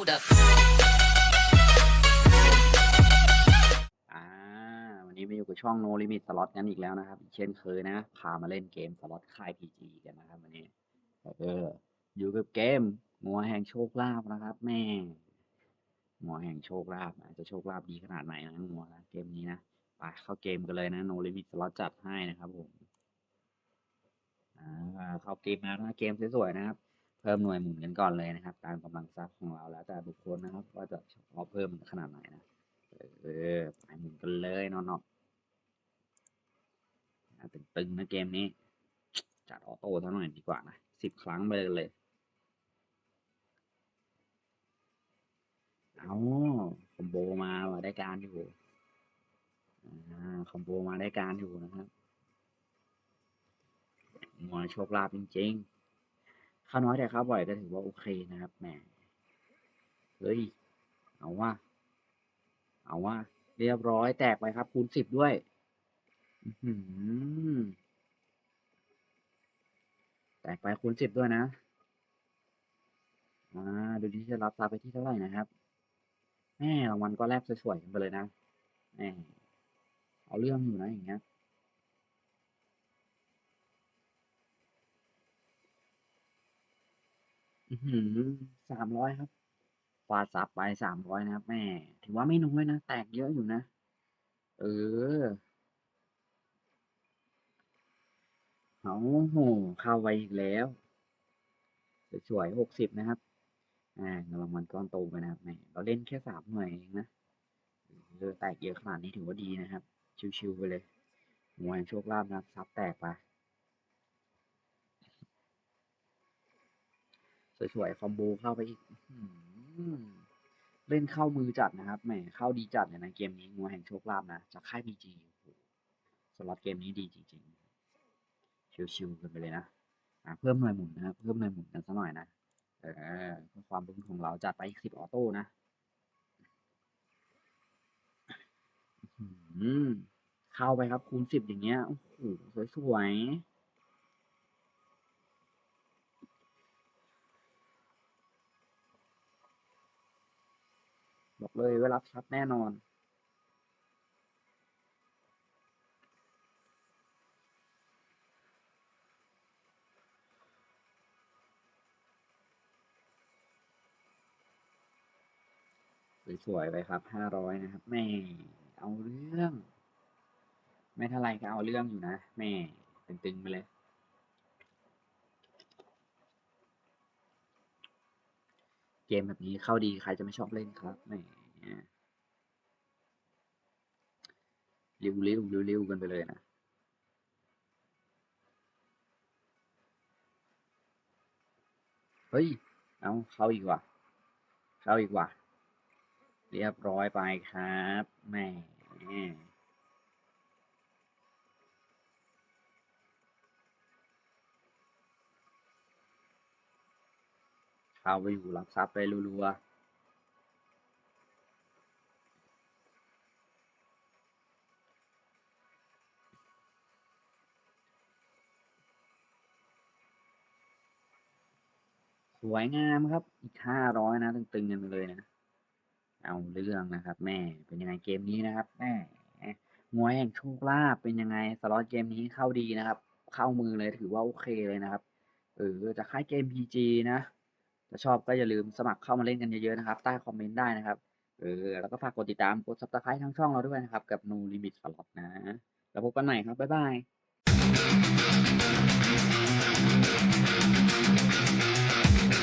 hold up. อ่าวันนี้มาอยู่กับช่อง No Limit Slot กันอีกแล้วนะครับ เช่นเคยนะ พามาเล่นเกมสล็อตค่าย PG กันนะครับวันนี้เอออยู่กับเกมงัวแห่งโชคลาภนะครับ แม่งัวแห่งโชคลาภอาจจะโชคลาภดีขนาดไหนนะงัวนะเกมนี้นะไปเข้าเกมกันเลยนะ No Limit Slot จัดให้นะครับผมอ่าเข้าเกมแล้วนะเกมสวยๆนะครับ เพิ่มหน่วยหมุนกันก่อนเลยนะครับ ตามกำลังทรัพย์ของเราแล้วแต่บุคคลนะครับว่าจะเอาเพิ่มขนาดไหนนะเออไปหมุนกันเลยเนาะเนาะตึงๆนะเกมนี้ จัดออโต้เท่าหน่อยดีกว่านะสิบครั้งไปเลยเอาคอมโบมาว่ะได้การอยู่อ่าคอมโบมาได้การอยู่นะครับมัวโชคลาภจริงๆ ข้าน้อยแต่ข้าบ่อยก็ถือว่าโอเคนะครับแหมเฮ้ยเอาว่า เอาว่า เรียบร้อยแตกไปครับ คูณสิบด้วยอืแตกไปคูณสิบด้วยนะอ่าดูที่จะรับทรัพย์ไปที่เท่าไหร่นะครับแม่รางวัลก็แรกสวยๆกันไปเลยนะแม่เอาเรื่องอยู่นะอย่างเงี้ย อือหือสามร้อยครับ ฟาดซับไปสามร้อยนะครับแม่ถือว่าไม่น้อยนะ แตกเยอะอยู่นะ เออเอาโหเข้าไปอีกแล้ว สวยๆหกสิบนะครับ อ่าเงินรางวัลก้อนโตไปนะครับ แหม เราเล่นแค่สามหน่วยเองนะ เออ แตกเยอะขนาดนี้ถือว่าดีนะครับ ชิว ๆ ไปเลย มวยโชคลาภนะครับ ซับแตกไป สวยๆคอมโบเข้าไปอีกเล่นเข้ามือจัดนะครับแหมเข้าดีจัดเลยนะเกมนี้งัวแห่งโชคลาภนะจากค่ายพีจีสล็อตเกมนี้ดีจริงๆ ชิวๆกันไปเลยนะอะเพิ่มหน่วยหมุนนะครับเพิ่มหน่วยหมุนกันสักหน่อยนะเออเพื่อความรุนของเราจัดไปอีกสิบออโต้นะอื้อหือเข้าไปครับคูณสิบอย่างเงี้ยโอ้โหสวยๆ บอกเลยว่ารับทรัพย์แน่นอน สวยๆไปครับห้าร้อยนะครับแม่เอาเรื่อง ไม่เท่าไรก็เอาเรื่องอยู่นะแม่ตึงๆไปเลย เกมแบบนี้เข้าดีใครจะไม่ชอบเล่นครับแหมเร็วๆเร็วๆกันไปเลยนะเฮ้ย เอาเข้าอีกว่ะ เข้าอีกว่ะ เรียบร้อยไปครับแหม่ เข้าไปอยู่รับทรัพย์ไปรัวๆสวยงามครับ อีกห้าร้อยนะ ตึงๆกันเลยนะ เอาเรื่องนะครับ แม่ เป็นยังไงเกมนี้นะครับ แม่มวยแห่งโชคลาภเป็นยังไง สล็อตเกมนี้เข้าดีนะครับ เข้ามือเลยถือว่าโอเคเลยนะครับ เออจะค่ายเกม PG นะ ถ้าชอบก็อย่าลืมสมัครเข้ามาเล่นกันเยอะๆนะครับ ใต้คอมเมนต์ได้นะครับเออแล้วก็ฝากกดติดตามกด subscribe ทั้งช่องเราด้วยนะครับ กับ No Limit Slot นะ แล้วพบกันใหม่ครับ บ๊ายบาย